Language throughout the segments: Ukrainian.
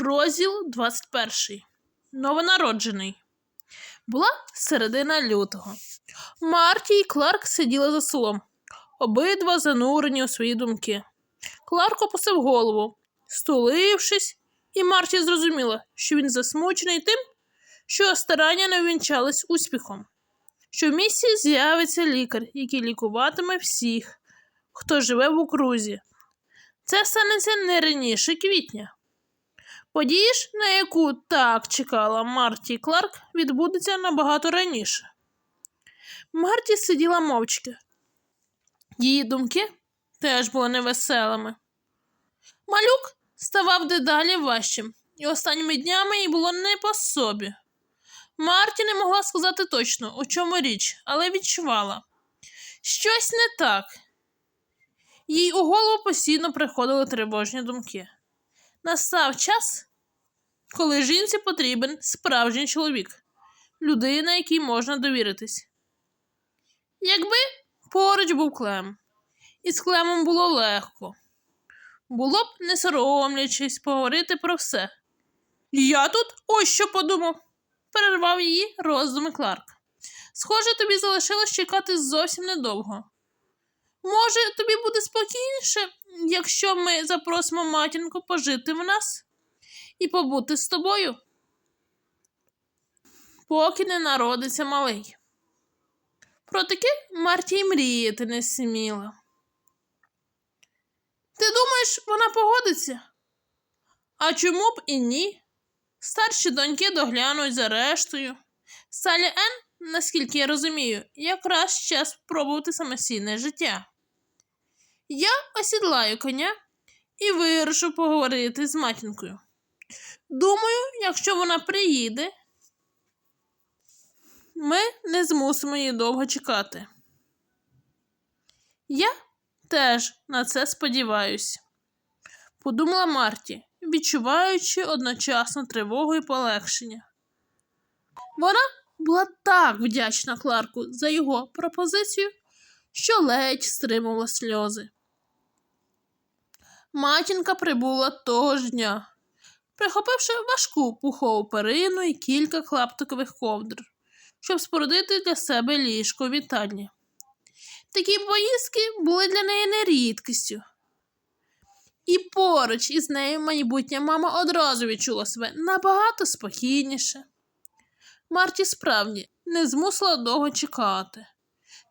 Розділ 21. Новонароджений. Була середина лютого. Марті і Кларк сиділи за столом, обидва занурені у свої думки. Кларк опустив голову, стулившись, і Марті зрозуміла, що він засмучений тим, що старання не увінчались успіхом, що в місті з'явиться лікар, який лікуватиме всіх, хто живе в окрузі. Це станеться не раніше квітня. Подія ж, на яку так чекала Марті Кларк, відбудеться набагато раніше. Марті сиділа мовчки. Її думки теж були невеселими. Малюк ставав дедалі важчим, і останніми днями їй було не по собі. Марті не могла сказати точно, у чому річ, але відчувала. Щось не так. Їй у голову постійно приходили тривожні думки. Настав час, коли жінці потрібен справжній чоловік, людина, якій можна довіритись. Якби поруч був Клем, і з Клемом було легко, було б не соромлячись поговорити про все. Я тут ось що подумав, перервав її роздуми Кларк. Схоже, тобі залишилось чекати зовсім недовго. Може, тобі буде спокійніше, якщо ми запросимо матінку пожити в нас і побути з тобою, поки не народиться малий. Про таке Марті й мріяти не сміла. Ти думаєш, вона погодиться? А чому б і ні? Старші доньки доглянуть за рештою. Салі Ен, наскільки я розумію, якраз час спробувати самостійне життя. Я осідлаю коня і вирушу поговорити з матінкою. Думаю, якщо вона приїде, ми не змусимо її довго чекати. Я теж на це сподіваюся, подумала Марті, відчуваючи одночасно тривогу і полегшення. Вона була так вдячна Кларку за його пропозицію, що ледь стримувала сльози. Матінка прибула того ж дня, прихопивши важку пухову перину і кілька клаптикових ковдр, щоб спорудити для себе ліжко вітальні. Такі поїздки були для неї не рідкістю. І поруч із нею майбутня мама одразу відчула себе набагато спокійніше. Марті справді не змусила довго чекати.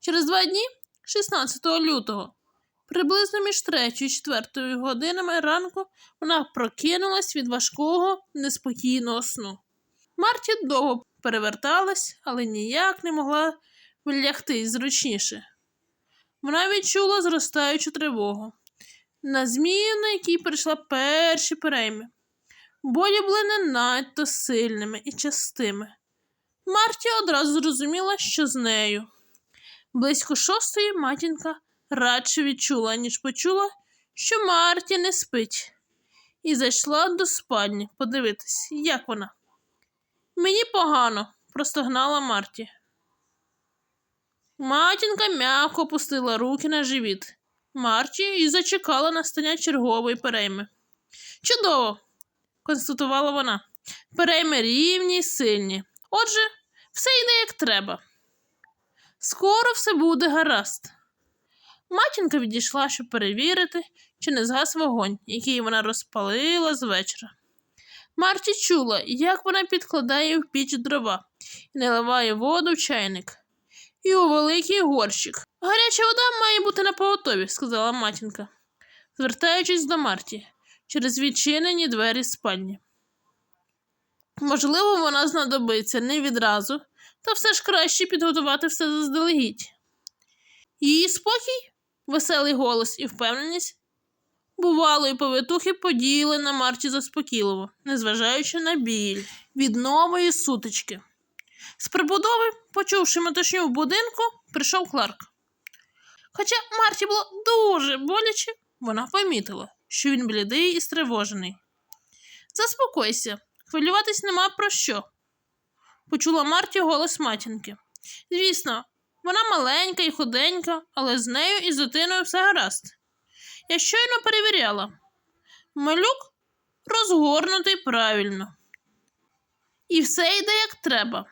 Через два дні, 16 лютого, приблизно між 3 і 4 годинами ранку, вона прокинулась від важкого, неспокійного сну. Марті довго переверталась, але ніяк не могла влягти зручніше. Вона відчула зростаючу тривогу. На змію, на якій прийшла перші перейми. Болі були не надто сильними і частими. Марті одразу зрозуміла, що з нею. Близько шостої матінка радше відчула, ніж почула, що Марті не спить, і зайшла до спальні подивитись, як вона. Мені погано, простогнала Марті. Матінка м'яко опустила руки на живіт Марті і зачекала настання чергової перейми. Чудово, констатувала вона. Перейми рівні й сильні. Отже, все йде як треба. Скоро все буде гаразд. Матінка відійшла, щоб перевірити, чи не згас вогонь, який вона розпалила з вечора. Марті чула, як вона підкладає в піч дрова і наливає воду в чайник і у великий горщик. Гаряча вода має бути на поготові, сказала матінка, звертаючись до Марті через відчинені двері спальні. Можливо, вона знадобиться не відразу, та все ж краще підготувати все заздалегідь. Її спокій, веселий голос і впевненість бувалої повитухи подіяли на Марті заспокійливо, незважаючи на біль від нової сутички. З прибудови, почувши метушню в будинку, прийшов Кларк. Хоча Марті було дуже боляче, вона помітила, що він блідий і стривожений. Заспокойся, хвилюватись нема про що, почула Марті голос матінки. Звісно, вона маленька і худенька, але з нею і з дитиною все гаразд. Я щойно перевіряла. Малюк розгорнутий правильно. І все йде як треба.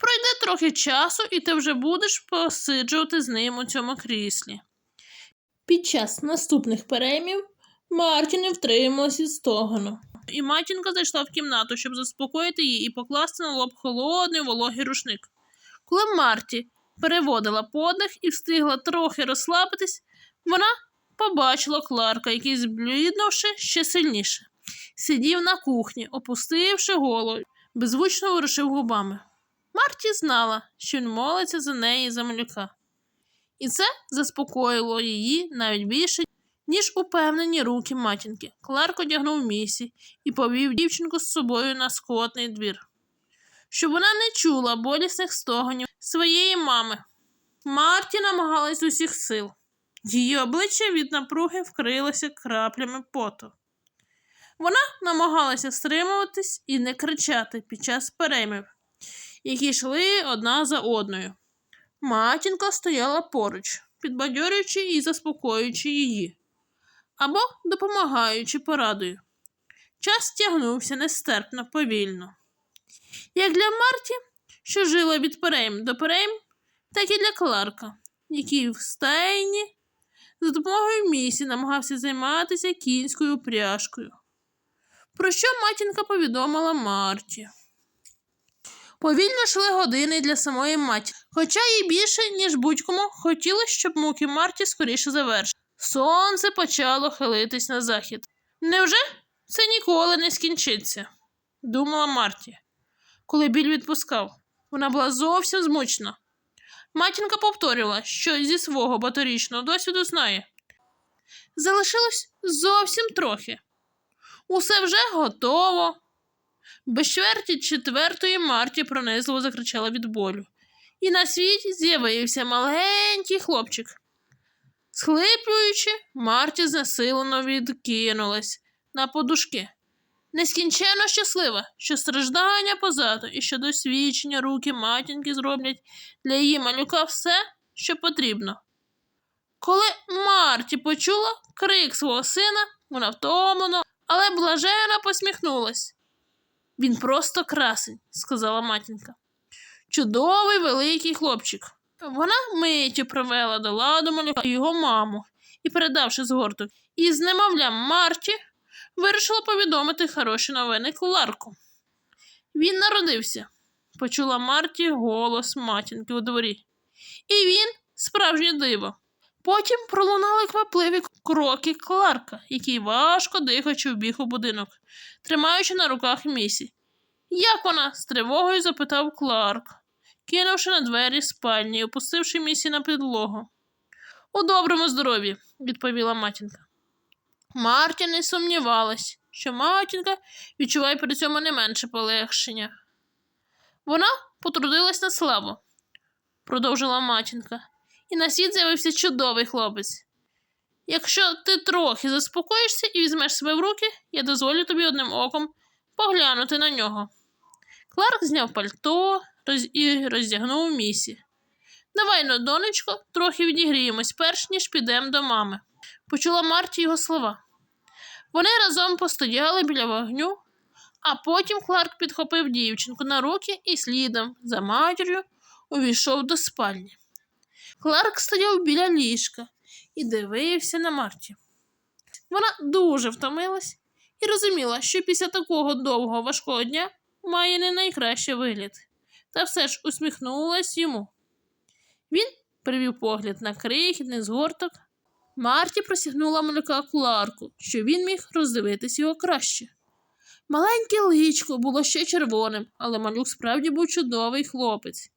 Пройде трохи часу, і ти вже будеш посиджувати з ним у цьому кріслі. Під час наступних переймів Марті не втрималась від стогону. І матінка зайшла в кімнату, щоб заспокоїти її і покласти на лоб холодний вологий рушник. Коли Марті переводила подих і встигла трохи розслабитись, вона побачила Кларка, який, збліднувши ще сильніше, сидів на кухні, опустивши голову, беззвучно ворушив губами. Марті знала, що він молиться за неї за. І це заспокоїло її навіть більше, ніж упевнені руки матінки. Кларк одягнув місі і повів дівчинку з собою на скотний двір, щоб вона не чула болісних стогонів своєї мами. Марті намагалась з усіх сил. Її обличчя від напруги вкрилося краплями поту. Вона намагалася стримуватись і не кричати під час переймів, які йшли одна за одною. Матінка стояла поруч, підбадьорюючи і заспокоюючи її, або допомагаючи порадою. Час тягнувся нестерпно повільно. Як для Марті, що жила від перейм до перейм, так і для Кларка, який в стайні за допомогою місі намагався займатися кінською упряжкою. Про що матінка повідомила Марті. Повільно йшли години для самої матір, хоча їй більше, ніж будь-кому, хотілося, щоб муки Марті скоріше завершили. Сонце почало хилитись на захід. Невже це ніколи не скінчиться? думала Марті, коли біль відпускав. Вона була зовсім змучена. Матінка повторювала, що зі свого баторічного досвіду знає. Залишилось зовсім трохи. Усе вже готово. Без чверті четвертої Марті пронизливо закричала від болю. І на світі з'явився маленький хлопчик. Схлиплюючи, Марті знесилено відкинулась на подушки. Нескінченно щаслива, що страждання позаду і що досвідчення руки матінки зроблять для її малюка все, що потрібно. Коли Марті почула крик свого сина, вона втомлено, але блаженно посміхнулась. Він просто красень, сказала матінка. Чудовий великий хлопчик. Вона миттю привела до ладу малюка його маму і, передавши згорток із немовлям Марті, вирішила повідомити хороші новини Кларку. Він народився, почула Марті голос матінки у дворі. І він справжнє диво. Потім пролунали квапливі кроки Кларка, який важко дихаючи вбіг у будинок, тримаючи на руках місі. Як вона? з тривогою запитав Кларк, кинувши на двері спальні і опустивши місі на підлогу. У доброму здоров'ї, відповіла матінка. Марті не сумнівалась, що матінка відчуває при цьому не менше полегшення. Вона потрудилась на славу, продовжила матінка, і на світ з'явився чудовий хлопець. Якщо ти трохи заспокоїшся і візьмеш себе в руки, я дозволю тобі одним оком поглянути на нього. Кларк зняв пальто роз... і роздягнув місі. Давай, ну, донечко, трохи відігріємось, перш ніж підемо до мами. Почула Марті його слова. Вони разом постояли біля вогню, а потім Кларк підхопив дівчинку на руки і слідом за матір'ю увійшов до спальні. Кларк стояв біля ліжка і дивився на Марті. Вона дуже втомилась і розуміла, що після такого довгого важкого дня має не найкращий вигляд, та все ж усміхнулась йому. Він привів погляд на крихітний згорток. Марті просігнула малюка Кларку, що він міг роздивитись його краще. Маленьке личко було ще червоним, але малюк справді був чудовий хлопець.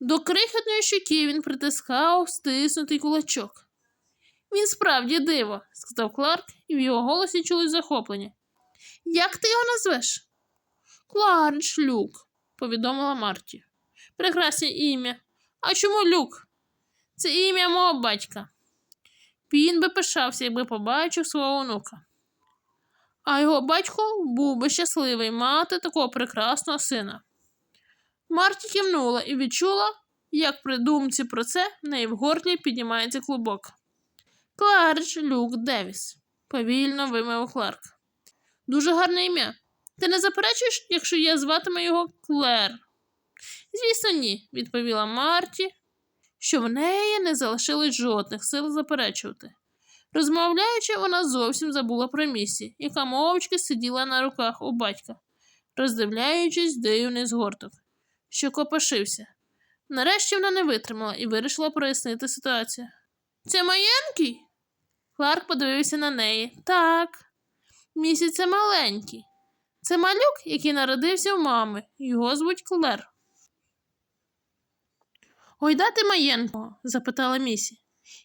До крихітної щоки він притискав стиснутий кулачок. Він справді диво, сказав Кларк, і в його голосі чулось захоплення. Як ти його назвеш? Кларч Люк, повідомила Марті. Прекрасне ім'я. А чому Люк? Це ім'я мого батька. Він би пишався, якби побачив свого онука. А його батько був би щасливий мати такого прекрасного сина. Марті кивнула і відчула, як при думці про це в неї в горлі піднімається клубок. Кларч Люк Девіс, повільно вимовив Кларк. Дуже гарне ім'я. Ти не заперечуєш, якщо я зватиму його Клер? Звісно, ні, відповіла Марті, що в неї не залишилось жодних сил заперечувати. Розмовляючи, вона зовсім забула про місі, яка мовчки сиділа на руках у батька, роздивляючись дивний згорток, що копошився. Нарешті вона не витримала і вирішила прояснити ситуацію. Це маєнький? Кларк подивився на неї. Так. Місі це маленький. Це малюк, який народився в мами. Його звуть Клер. Ой, дати маєнкого? запитала Місі.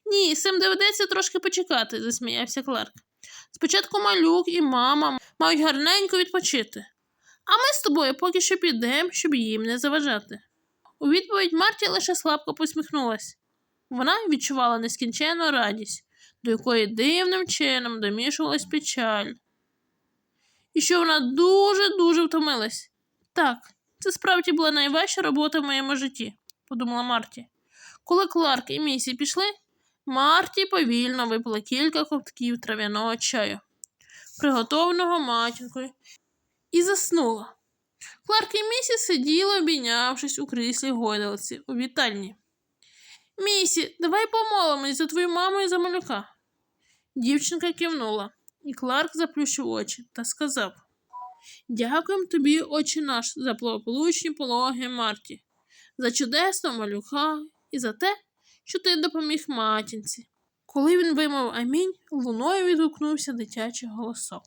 Ні, з цим доведеться трошки почекати, засміявся Кларк. Спочатку малюк і мама мають гарненько відпочити. А ми з тобою поки що підемо, щоб їм не заважати. У відповідь Марті лише слабко посміхнулась. Вона відчувала нескінченну радість, до якої дивним чином домішувалась печаль. І що вона дуже-дуже втомилась. Так, це справді була найважча робота в моєму житті, подумала Марті. Коли Кларк і Місі пішли, Марті повільно випила кілька ковтків трав'яного чаю, приготованого матінкою, і заснула. Кларк і Місі сиділи, обійнявшись у кріслі гойдалці у вітальні. Місі, давай помолимось за твою маму і за малюка. Дівчинка кивнула, і Кларк заплющив очі та сказав Дякуємо тобі, очі наш, за благополучні пологи Марті, за чудесного малюка і за те, що ти допоміг матінці. Коли він вимов амінь, луною відгукнувся дитячий голосок.